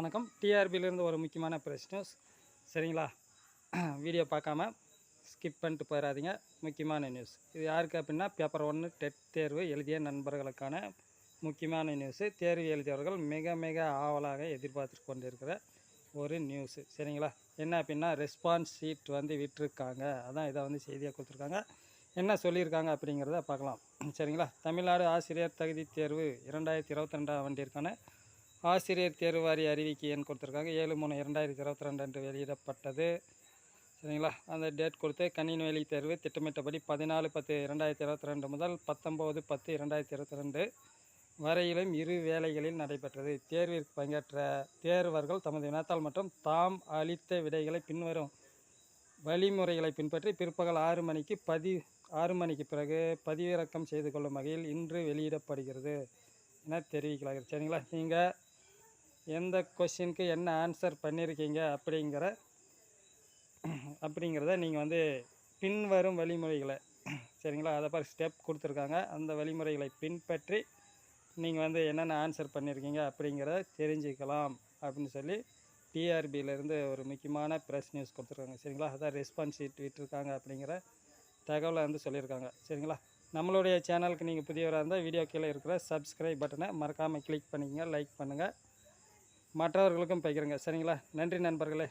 வணக்கம். டிஆர்பியிலேருந்து ஒரு முக்கியமான ப்ரெஸ் நியூஸ் சரிங்களா? வீடியோ பார்க்காம ஸ்கிப் பண்ணிட்டு போயிடாதீங்க. முக்கியமான நியூஸ் இது யாருக்கு அப்படின்னா பேப்பர் ஒன்று டெட் தேர்வு எழுதிய நண்பர்களுக்கான முக்கியமான நியூஸு தேர்வு எழுதியவர்கள் மிக மிக ஆவலாக எதிர்பார்த்து கொண்டிருக்கிற ஒரு நியூஸு சரிங்களா? என்ன அப்படின்னா ரெஸ்பான்ஸ் ஷீட் வந்து விட்டிருக்காங்க. அதான் இதை வந்து செய்தியாக கொடுத்துருக்காங்க. என்ன சொல்லியிருக்காங்க அப்படிங்கிறத பார்க்கலாம். சரிங்களா? தமிழ்நாடு ஆசிரியர் தகுதி தேர்வு இரண்டாயிரத்தி இருபத்தி ரெண்டாம் ஆண்டிற்கான ஆசிரியர் தேர்வு வாரிய அறிவிக்கை எண் கொடுத்துருக்காங்க. ஏழு மூணு இரண்டாயிரத்தி இருபத்தி ரெண்டு அன்று வெளியிடப்பட்டது. சரிங்களா? அந்த டேட் கொடுத்து கணினி வேலை தேர்வு திட்டமிட்டபடி பதினாலு பத்து இரண்டாயிரத்தி இருபத்தி ரெண்டு முதல் பத்தொம்போது பத்து இரண்டாயிரத்தி இருபத்தி ரெண்டு வரையிலும் இரு வேலைகளில் நடைபெற்றது. தேர்விற்கு பங்கேற்ற தேர்வர்கள் தமது வினாத்தாள் மற்றும் தாம் அளித்த விடைகளை பின்வரும் வழிமுறைகளை பின்பற்றி பிற்பகல் ஆறு மணிக்கு பதி ஆறு மணிக்கு பிறகு பதிவிறக்கம் செய்து கொள்ளும் வகையில் இன்று வெளியிடப்படுகிறது என தெரிவிக்கிறார்கள். சரிங்களா? நீங்கள் எந்த கொஷினுக்கு என்ன ஆன்சர் பண்ணியிருக்கீங்க அப்படிங்கிற அப்படிங்கிறத நீங்கள் வந்து பின்வரும் வழிமுறைகளை சரிங்களா? அதை பாரு ஸ்டெப் கொடுத்துருக்காங்க. அந்த வழிமுறைகளை பின்பற்றி நீங்கள் வந்து என்னென்ன ஆன்சர் பண்ணியிருக்கீங்க அப்படிங்கிறத தெரிஞ்சுக்கலாம் அப்படின்னு சொல்லி டிஆர்பியிலேருந்து ஒரு முக்கியமான ப்ரெஸ் நியூஸ் கொடுத்துருக்காங்க சரிங்களா? அதான் ரெஸ்பான்ஸ் விட்டுருக்காங்க அப்படிங்கிற தகவலை வந்து சொல்லியிருக்காங்க சரிங்களா? நம்மளுடைய சேனலுக்கு நீங்கள் புதியவராக இருந்தால் வீடியோ கீழே இருக்கிற சப்ஸ்கிரைப் பட்டனை மறக்காமல் கிளிக் பண்ணிக்கங்க லைக் பண்ணுங்கள் மற்றவர்களுக்கும் பகிருங்க. சரிங்களா? நன்றி நண்பர்களே.